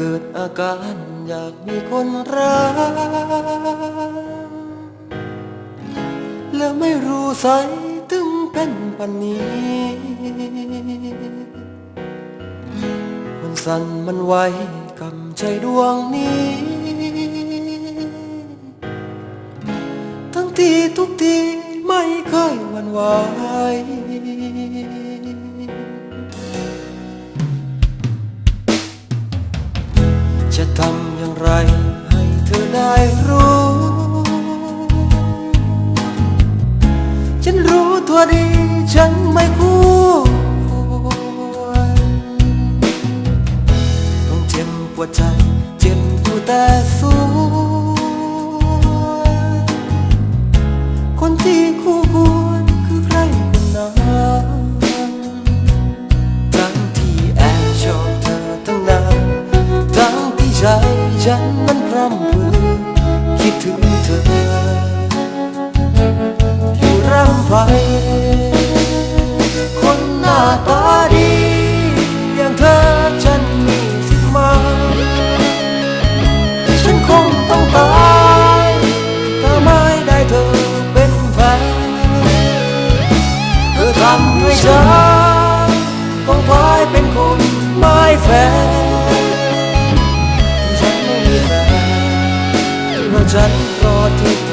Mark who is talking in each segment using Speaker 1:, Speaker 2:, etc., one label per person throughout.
Speaker 1: เกิดอาการอยากมีคนรัก แล้วไม่รู้ใส่ถึงเป็นปันนี้ มันสั่นมันไหวกำใจดวงนี้ ทั้งที่ทุกทีไม่เคยหวันไหว จะทำอย่างไรให้เธอได้รู้ ฉันรู้ตัวดีฉันไม่ควรต้องเจ็บปวดใจ เจ็บอยู่แต่สู้ ฉันนั้นพร่ำเพรื่อคิดถึงเธอ อยู่ร่ำไปคนหน้าตาดี อย่างเธอฉันมีสิทธิ์มา ฉันคงต้องตายถ้าไม่ได้เธอเป็นแฟนเธอทำให้ฉัน ฉันรอเธอ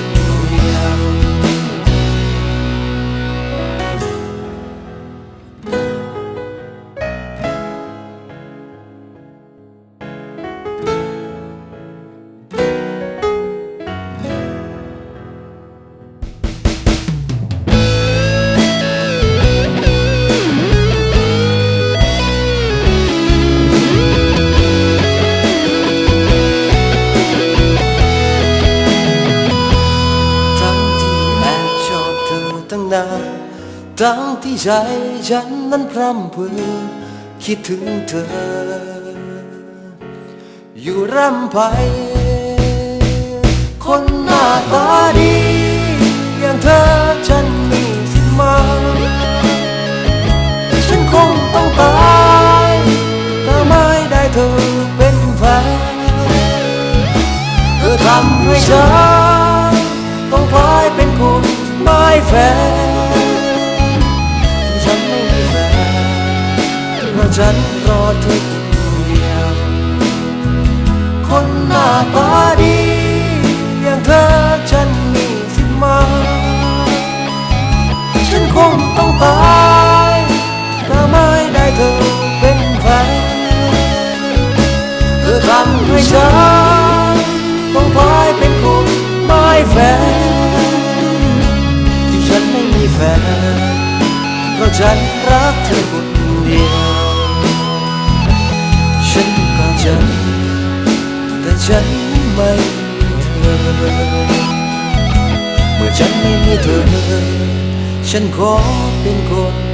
Speaker 1: ทั้งที่ใจฉันนั้นพร่ำเพรื่อคิดถึงเธอ อยู่ร่ำไป คนหน้าตาดี อย่างเธอฉันมีสิทธิ์มาฉันคงต้องตายถ้าไม่ได้เธอเป็นแฟนเธอทำให้ฉันต้องกลายเป็นคนไม่แฟน ฉันรอเธอคนเดียว คนหน้าตาดี อย่างเธอฉันมีสิทธิ์มา ฉันคงต้องตายถ้าไม่ได้เธอเป็นแฟนเธอทำให้ฉันต้องกลายเป็นคนไม่แฟนที่ฉันไม่มีแฟนเพราะฉันรักเธอคนเดียว ฉันก็ใจแต่ฉันไม่มีเธอเมื่อฉันไม่มีเธอ ฉันขอเป็นคนไม่